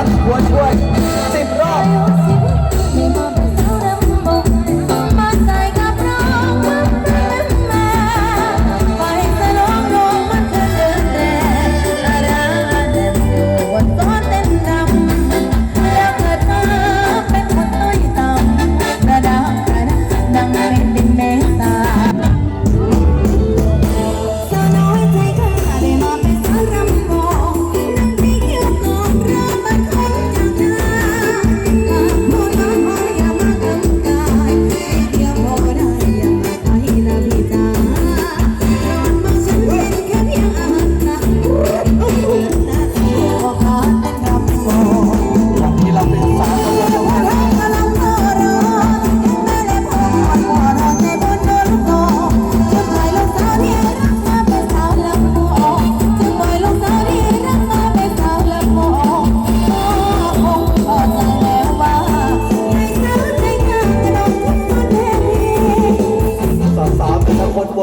วัดหัวช่วยสิบรอบ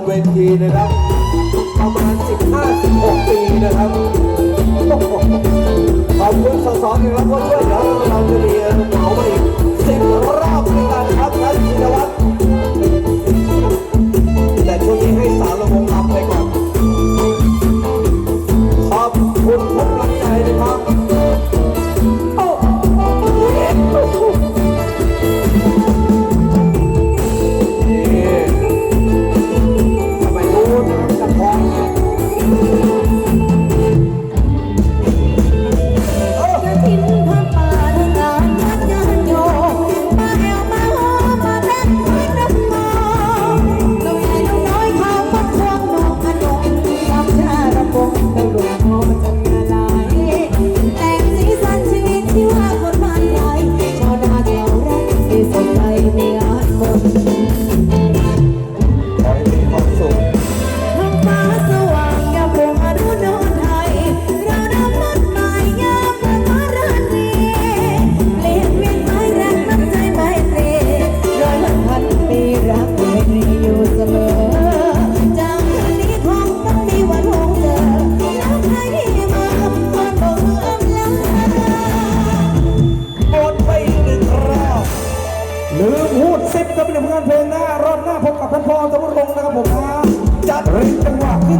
นเวทีนะครับ ประมาณ 15-16 ปีนะครับขอบคุณสสที่รับว่าช่วยเดี๋ยเราจะมีเหาไปสิบรอบในการครับท่านชินวัตร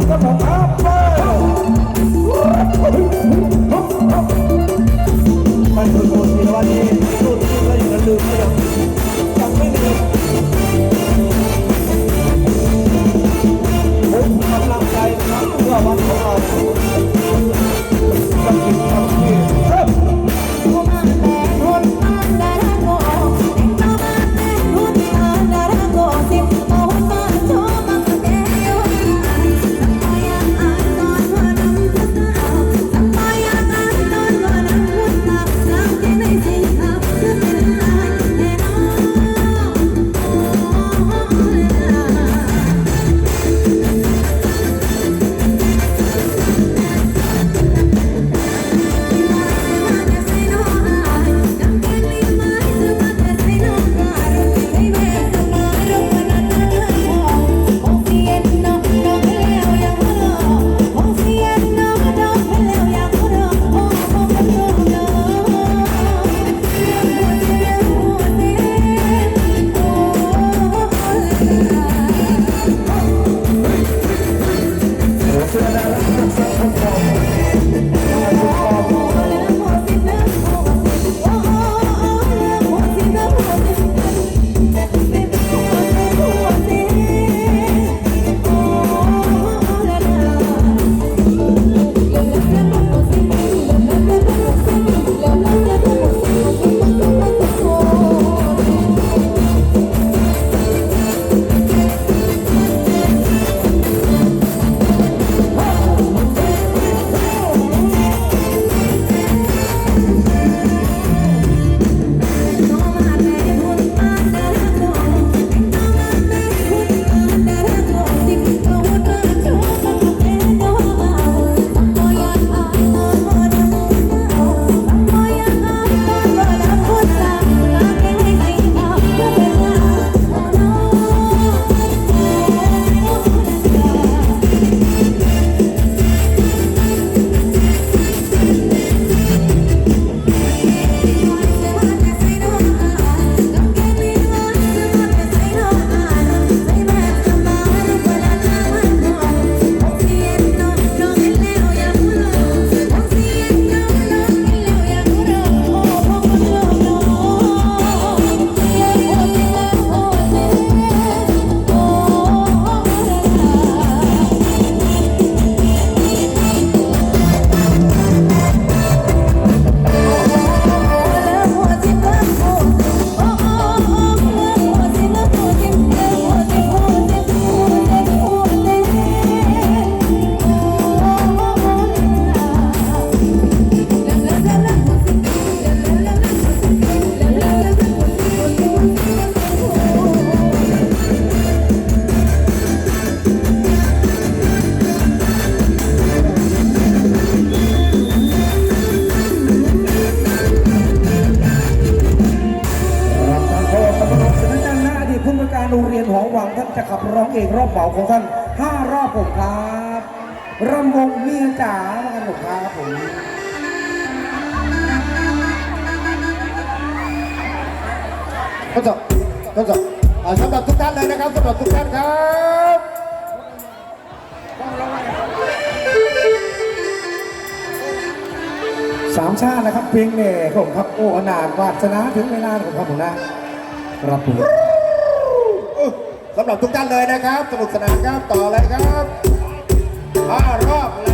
ก็ผม เหมาของท่านห้ารอบผมครับรำวงมีจ๋ามากันผมครับผมทดสอบทดสอบสำหรับทุกท่านเลยนะครับสำหรับทุกท่านครับสามชาตินะครับเพลงเน่ผมครับโอ้อนานวาสนาถึงเวลาของครับผมนะครับผม สำหรับทุกท่านเลยนะครับ สนุกสนานครับต่อเลยครับรอบ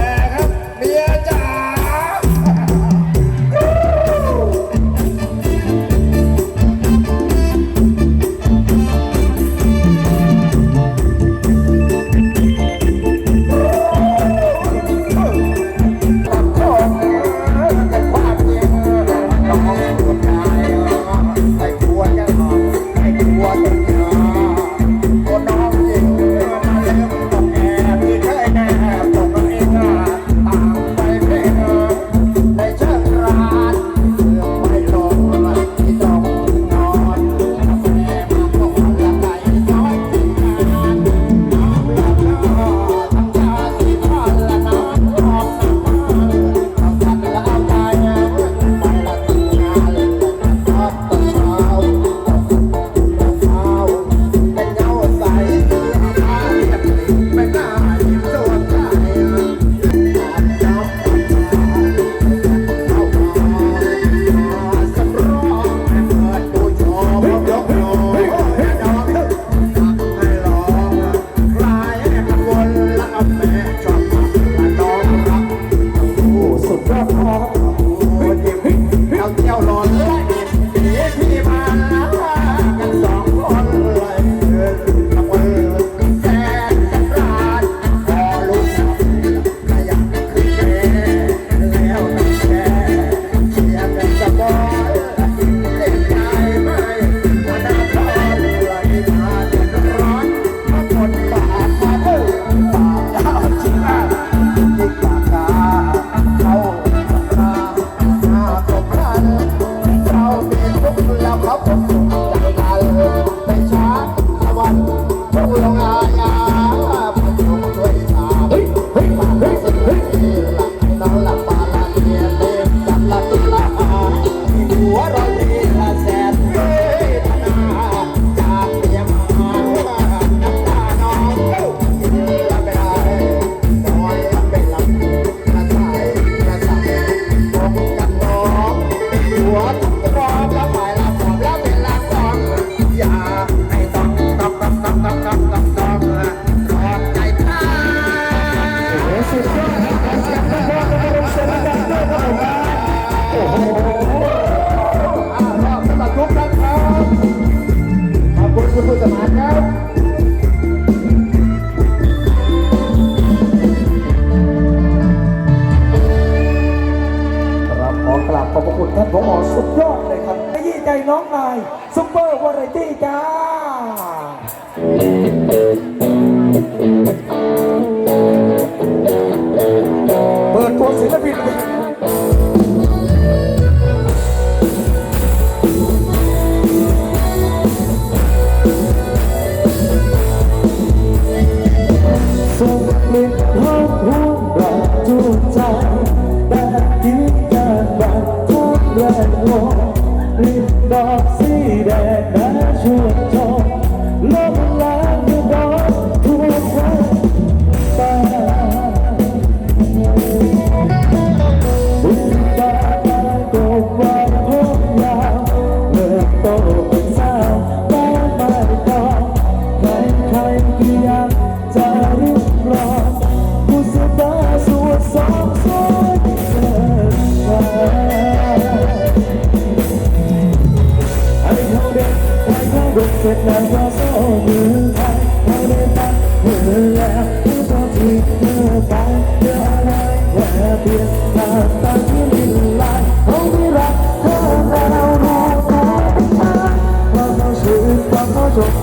น้องนายซุปเปอร์วาไรตี้จ้า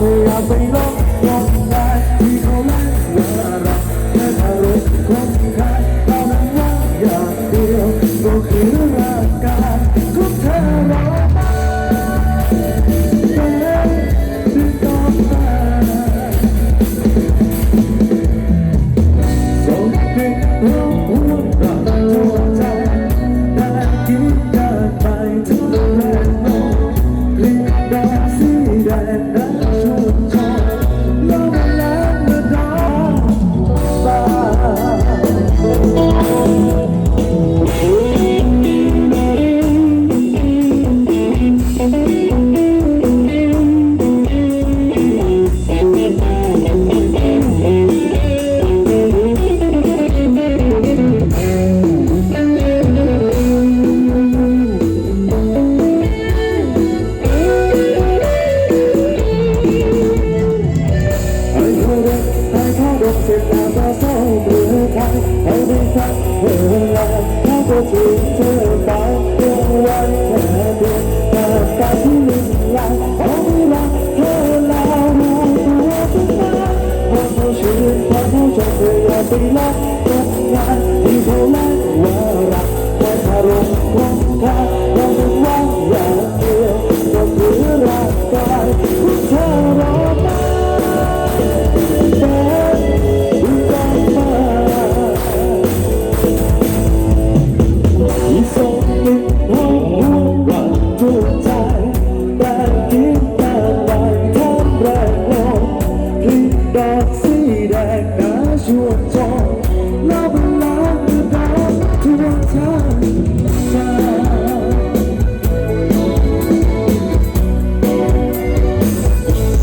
Yeah, baby.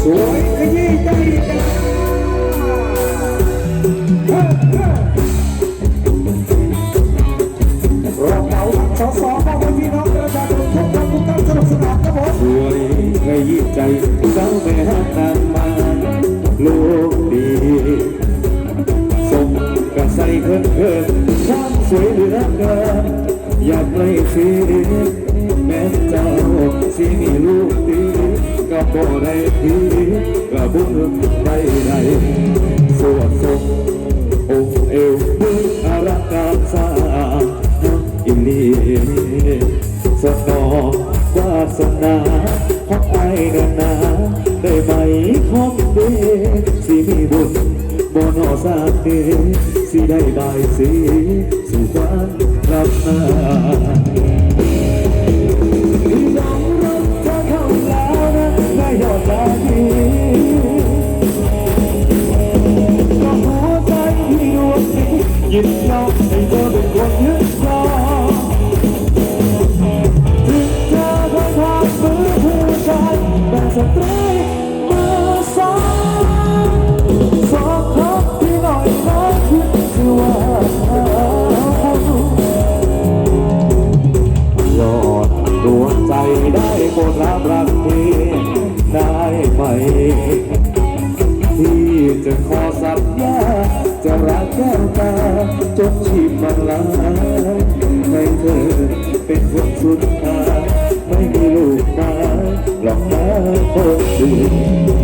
สวยขยี้ใจจ้าเราเอาสอสอมาเป็นพี่น้องประชาชนทุกท่านทุกท่านสนุกสนานครับผมสวยขยี้ใจสาวแม่นางมาลูกดีสมกับใส่เคินเคินความสวยเหลือเกินอยากไม่ฟีแบ่ได้ทีก็บุญได้ได้สวดทรงองค์เอวเพึ่งอารักการสาอิลีสนองวาสนาของไอ้นนาได้ไหมของเดสิมีบุญบ่นอสาเดสิได้บายสีสู่ควันรับนา ยินยอมให้เธอเป็นคนยึดครองถึงเธอคงทำมือผู้ชายแต่สตรีมือสองสองคนที่หน่อยน้อยคิดสิว่าหลอดดวงใจได้โปรดรับรั จะรักแก้วตาจนชีพมันลายให้เธอเป็นคนสุดท้ายไม่มีลูกมาหลอกมาคนอื่น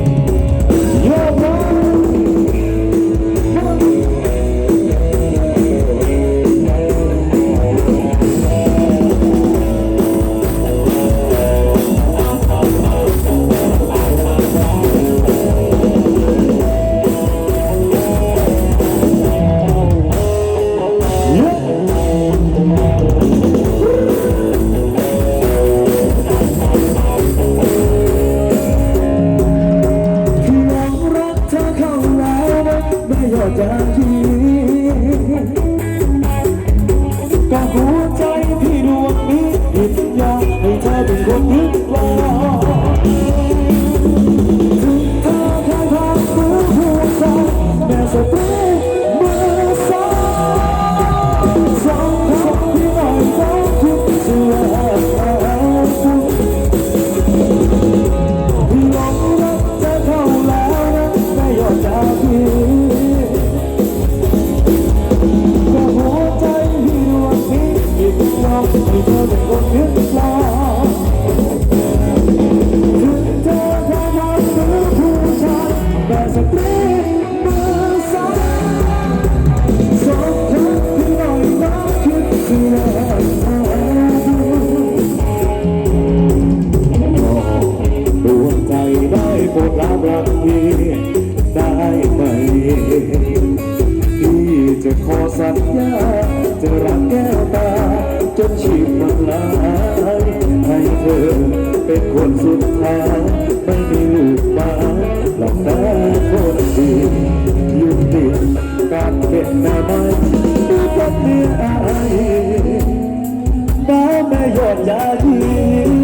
เป็นคนสุดท้ายไม่มีลูกมาหลอกแต่คนดียุติการเป็นแม่ไม้ด้วยกันเมียอายน้าแม่ยอดยาดี